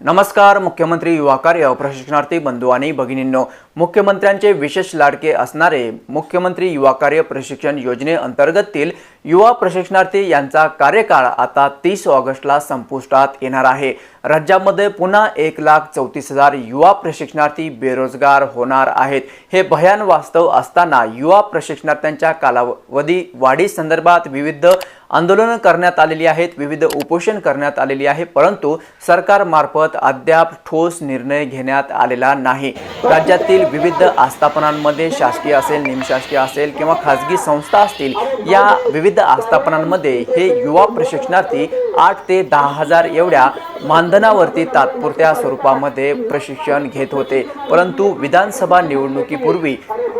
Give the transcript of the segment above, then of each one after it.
नमस्कार मुख्यमंत्री युवा कार्य प्रशिक्षणार्थी बंधू आणि भगिनींनो. मुख्यमंत्र्यांचे विशेष लाडके असणारे मुख्यमंत्री युवा कार्य प्रशिक्षण योजनेअंतर्गतील युवा प्रशिक्षणार्थी यांचा कार्यकाळ आता तीस ऑगस्टला संपुष्टात येणार आहे. राज्यामध्ये पुन्हा एक लाख चौतीस हजार युवा प्रशिक्षणार्थी बेरोजगार होणार आहेत. हे भयान वास्तव असताना युवा प्रशिक्षणार्थ्यांच्या कालावधी वाढीसंदर्भात विविध आंदोलनं करण्यात आलेली आहेत विविध उपोषण करण्यात आलेली आहे परंतु सरकारमार्फत अद्याप ठोस निर्णय घेण्यात आलेला नाही. राज्यातील विविध आस्थापनांमध्ये शासकीय असेल निमशासकीय असेल किंवा खाजगी संस्था असतील या विविध आस्थापनांमध्ये हे युवा प्रशिक्षणार्थी आठ ते दहा हजार एवढ्या मानधनावरती तात्पुरत्या स्वरूपामध्ये प्रशिक्षण घेत होते. परंतु विधानसभा निवडणुकीपूर्वी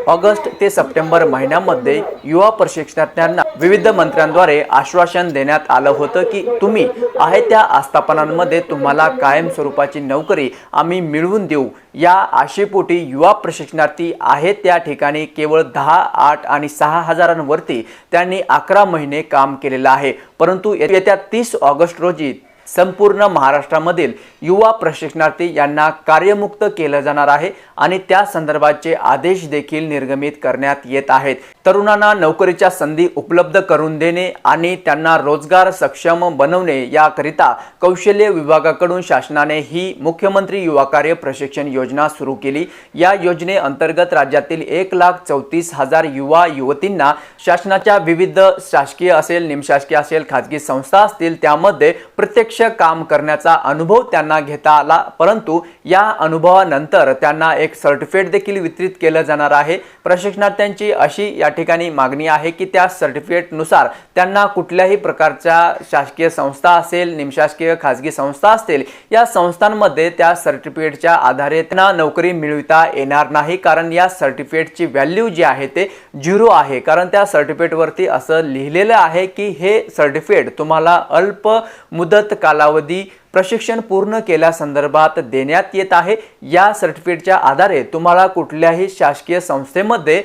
ऑगस्ट ते सप्टेंबर महिन्यामध्ये युवा प्रशिक्षणार्थ्यांना विविध मंत्र्यांद्वारे आश्वासन देण्यात आलं होतं की तुम्ही आहे त्या आस्थापनांमध्ये तुम्हाला कायम स्वरूपाची नोकरी आम्ही मिळवून देऊ. या आशेपोटी युवा प्रशिक्षणार्थी आहेत त्या ठिकाणी केवळ दहा आठ आणि सहा हजारांवरती त्यांनी अकरा महिने काम केलेलं आहे. परंतु येत्या तीस ऑगस्ट रोजी संपूर्ण महाराष्ट्रामधील युवा प्रशिक्षणार्थी यांना कार्यमुक्त केलं जाणार आहे आणि त्या संदर्भाचे आदेश देखील निर्गमित करण्यात येत आहेत. तरुणांना नोकरीच्या संधी उपलब्ध करून देणे आणि त्यांना रोजगार सक्षम बनवणे याकरिता कौशल्य विभागाकडून शासनाने ही मुख्यमंत्री युवा कार्य प्रशिक्षण योजना सुरू केली. या योजनेअंतर्गत राज्यातील एक लाख चौतीस हजार युवा युवतींना शासनाच्या विविध शासकीय असेल निमशासकीय असेल खाजगी संस्था असतील त्यामध्ये प्रत्यक्ष काम करण्याचा अनुभव त्यांना घेता आला परंतु या अनुभवानंतर त्यांना एक सर्टिफिकेट देखील वितरित केलं जाणार आहे. प्रशिक्षणार्थ्यांची अशी या ठिकाणी मागणी आहे की त्या सर्टिफिकेटनुसार त्यांना कुठल्याही प्रकारच्या शासकीय संस्था असेल निमशासकीय खाजगी संस्था असतील या संस्थांमध्ये त्या सर्टिफिकेटच्या आधारे त्यांना नोकरी मिळविता येणार नाही. कारण या सर्टिफिकेटची व्हॅल्यू जी आहे ते झिरो आहे. कारण त्या सर्टिफिकेटवरती असं लिहिलेलं आहे की हे सर्टिफिकेट तुम्हाला अल्प मुदत कालावधी प्रशिक्षण पूर्ण केल्यासंदर्भात देण्यात येत आहे. या सर्टिफिकेटच्या आधारे तुम्हाला कुठल्याही शासकीय संस्थेमध्ये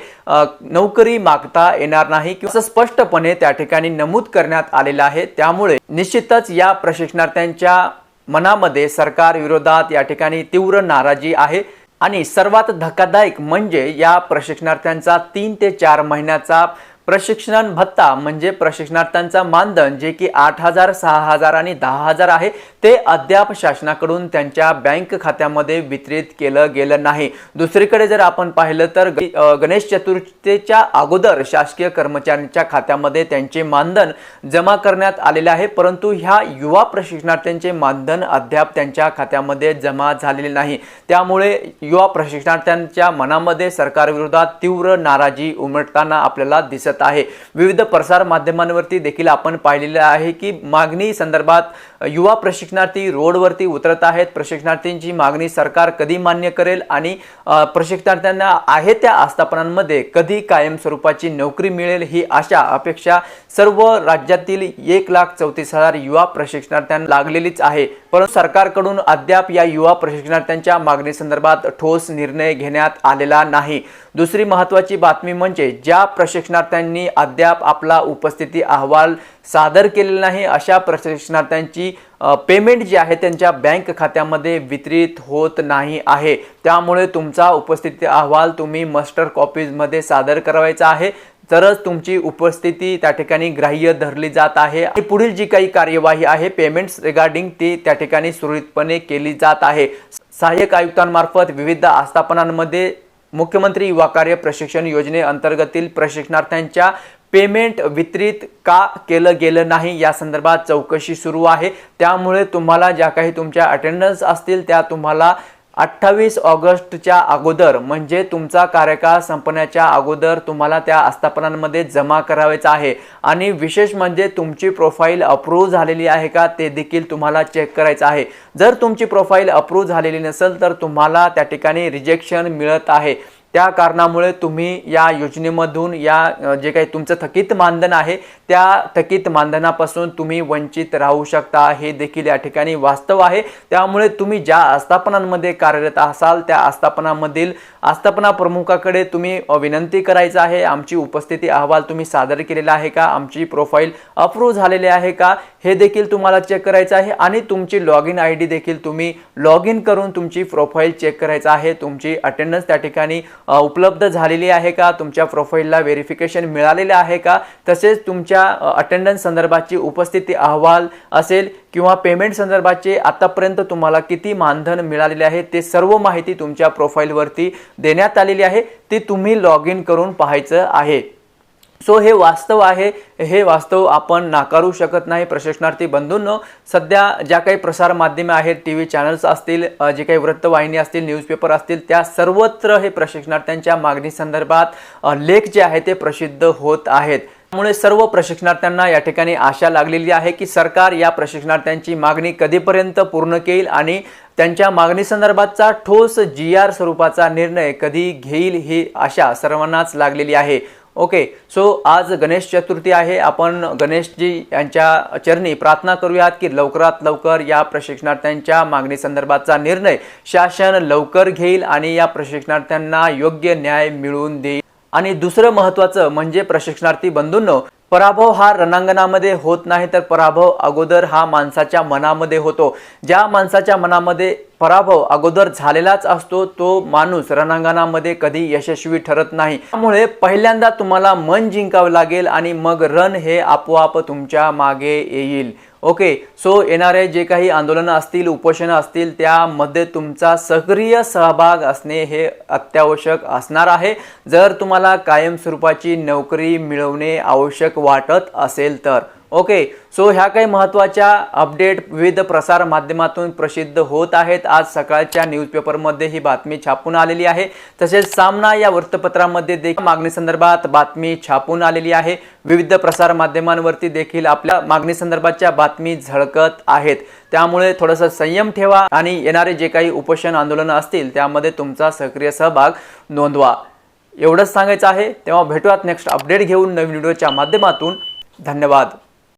नोकरी मागता येणार नाही किंवा स्पष्टपणे त्या ठिकाणी नमूद करण्यात आलेलं आहे. त्यामुळे निश्चितच या प्रशिक्षणार्थ्यांच्या मनामध्ये सरकार विरोधात या ठिकाणी तीव्र नाराजी आहे. आणि सर्वात धक्कादायक म्हणजे या प्रशिक्षणार्थ्यांचा तीन ते चार महिन्याचा प्रशिक्षण भत्ता म्हणजे प्रशिक्षणार्थ्यांचा मानधन जे की आठ हजार सहा हजार आणि दहा हजार आहे ते अद्याप शासनाकडून त्यांच्या बँक खात्यामध्ये वितरित केलं गेलं नाही. दुसरीकडे जर आपण पाहिलं तर गणेश चतुर्थीच्या अगोदर शासकीय कर्मचाऱ्यांच्या खात्यामध्ये त्यांचे मानधन जमा करण्यात आलेले आहे परंतु ह्या युवा प्रशिक्षणार्थ्यांचे मानधन अद्याप त्यांच्या खात्यामध्ये जमा झालेले नाही. त्यामुळे युवा प्रशिक्षणार्थ्यांच्या मनामध्ये सरकारविरोधात तीव्र नाराजी उमटताना आपल्याला दिसत आहे. विविध प्रसार माध्यमांवरती देखील आपण पाहिलेलं आहे की मागणी संदर्भात युवा प्रशिक्षणार्थी रोडवरती उतरत आहेत. प्रशिक्षणार्थींची मागणी सरकार कधी मान्य करेल आणि प्रशिक्षणार्थ्यांना आहे त्या आस्थापनांमध्ये कधी कायम स्वरूपाची नोकरी मिळेल ही आशा अपेक्षा सर्व राज्यातील एक लाख चौतीस हजार युवा प्रशिक्षणार्थ्यांना लागलेलीच आहे. परंतु सरकारकडून अद्याप या युवा प्रशिक्षणार्थ्यांच्या मागणी संदर्भात ठोस निर्णय घेण्यात आलेला नाही. दुसरी महत्त्वाची बातमी म्हणजे ज्या प्रशिक्षणार्थ्यांनी अद्याप आपला उपस्थिती अहवाल सादर केलेला नाही अशा प्रशिक्षणार्थ्यांची पेमेंट जी आहे त्यांच्या बँक खात्यामध्ये वितरित होत नाही आहे. त्यामुळे तुमचा उपस्थिती अहवाल तुम्ही मस्टर कॉपीजमध्ये सादर करावायचा आहे. तरच तुमची उपस्थिती त्या ठिकाणी ग्राह्य धरली जात आहे. आणि पुढील जी काही कार्यवाही आहे पेमेंट्स रिगार्डिंग ती त्या ठिकाणी सुरळीतपणे केली जात आहे. सहाय्यक आयुक्तांमार्फत विविध आस्थापनांमध्ये मुख्यमंत्री युवा कार्य प्रशिक्षण योजनेअंतर्गतील प्रशिक्षणार्थ्यांच्या पेमेंट वितरित का केलं गेलं नाही या संदर्भात चौकशी सुरू आहे. त्यामुळे तुम्हाला ज्या काही तुमच्या अटेंडन्स असतील त्या तुम्हाला अठ्ठावीस ऑगस्टच्या अगोदर म्हणजे तुमचा कार्यकाळ संपण्याच्या अगोदर तुम्हाला त्या आस्थापनांमध्ये जमा करावायचा आहे. आणि विशेष म्हणजे तुमची प्रोफाईल अप्रूव्ह झालेली आहे का ते देखील तुम्हाला चेक करायचं आहे. जर तुमची प्रोफाईल अप्रूव्ह झालेली नसेल तर तुम्हाला त्या ठिकाणी रिजेक्शन मिळत आहे. त्या कारणामुळे तुम्ही या योजनेमधून या जे काही तुमचं थकीत मानधन आहे त्या थकीत मानधनापासून तुम्ही वंचित राहू शकता. हे देखील या ठिकाणी वास्तव आहे. त्यामुळे तुम्ही ज्या आस्थापनांमध्ये कार्यरत असाल त्या आस्थापनामधील आस्थापना प्रमुखाकडे तुम्ही विनंती करायचं आहे. आमची उपस्थिती अहवाल तुम्ही सादर केलेला आहे का? आमची प्रोफाईल अप्रूव्ह झालेली आहे का? हे देखील तुम्हाला चेक करायचं आहे आणि तुमची लॉग इन आय डी देखील तुम्ही लॉग इन करून तुमची प्रोफाईल चेक करायचं आहे. तुमची अटेंडन्स त्या ठिकाणी उपलब्ध झालेली आहे का? तुमच्या प्रोफाईलला व्हेरिफिकेशन मिळालेलं आहे का? तसेच तुमच्या अटेंडन्स संदर्भाची उपस्थिती अहवाल असेल किंवा पेमेंट संदर्भाचे आतापर्यंत तुम्हाला किती मानधन मिळालेले आहे ते सर्व माहिती तुमच्या प्रोफाईलवरती देण्यात आलेली आहे. ती तुम्ही लॉग इन करून पाहायचं आहे. सो हे वास्तव आहे. हे वास्तव आपण नाकारू शकत नाही प्रशिक्षणार्थी बंधूंनो. सध्या ज्या काही प्रसारमाध्यमे आहेत टी व्ही चॅनल्स असतील जे काही वृत्तवाहिनी असतील न्यूजपेपर असतील त्या सर्वत्र हे प्रशिक्षणार्थ्यांच्या मागणी संदर्भात लेख जे आहे ते प्रसिद्ध होत आहेत. त्यामुळे सर्व प्रशिक्षणार्थ्यांना या ठिकाणी आशा लागलेली आहे की सरकार या प्रशिक्षणार्थ्यांची मागणी कधीपर्यंत पूर्ण केईल आणि त्यांच्या मागणीसंदर्भातचा ठोस जी आर स्वरूपाचा निर्णय कधी घेईल ही आशा सर्वांनाच लागलेली आहे. ओके सो आज गणेश चतुर्थी आहे. आपण गणेशजी यांच्या चरणी प्रार्थना करूयात की लवकरात लवकर या प्रशिक्षणार्थ्यांच्या मागणी संदर्भातचा निर्णय शासन लवकर घेईल आणि या प्रशिक्षणार्थ्यांना योग्य न्याय मिळवून देईल. आणि दुसरं महत्त्वाचं म्हणजे प्रशिक्षणार्थी बंधूंनो पराभव हा रणांगणामध्ये होत नाही तर पराभव अगोदर हा माणसाच्या मनामध्ये होतो. ज्या माणसाच्या मनामध्ये पराभव अगोदर झालेलाच असतो तो माणूस रणांगणामध्ये कधी यशस्वी ठरत नाही. त्यामुळे पहिल्यांदा तुम्हाला मन जिंकावं लागेल आणि मग रण हे आपोआप तुमच्या मागे येईल. ओके सो येणारे जे काही आंदोलनं असतील उपोषणं असतील त्यामध्ये तुमचा सक्रिय सहभाग असणे हे अत्यावश्यक असणार आहे. जर तुम्हाला कायमस्वरूपाची नोकरी मिळवणे आवश्यक वाटत असेल तर. ओके सो ह्या काही महत्त्वाच्या अपडेट विविध प्रसार माध्यमातून प्रसिद्ध होत आहेत. आज सकाळच्या न्यूजपेपरमध्ये ही बातमी छापून आलेली आहे. तसेच सामना या वृत्तपत्रामध्ये देखील मागणी संदर्भात बातमी छापून आलेली आहे. विविध प्रसार माध्यमांवरती देखील आपल्या मागणी संदर्भाच्या बातमी झळकत आहेत. त्यामुळे थोडंसं संयम ठेवा आणि येणारे जे काही उपोषण आंदोलनं असतील त्यामध्ये तुमचा सक्रिय सहभाग नोंदवा. एवढंच सांगायचं आहे. तेव्हा भेटूयात नेक्स्ट अपडेट घेऊन नवीन व्हिडिओच्या माध्यमातून. धन्यवाद.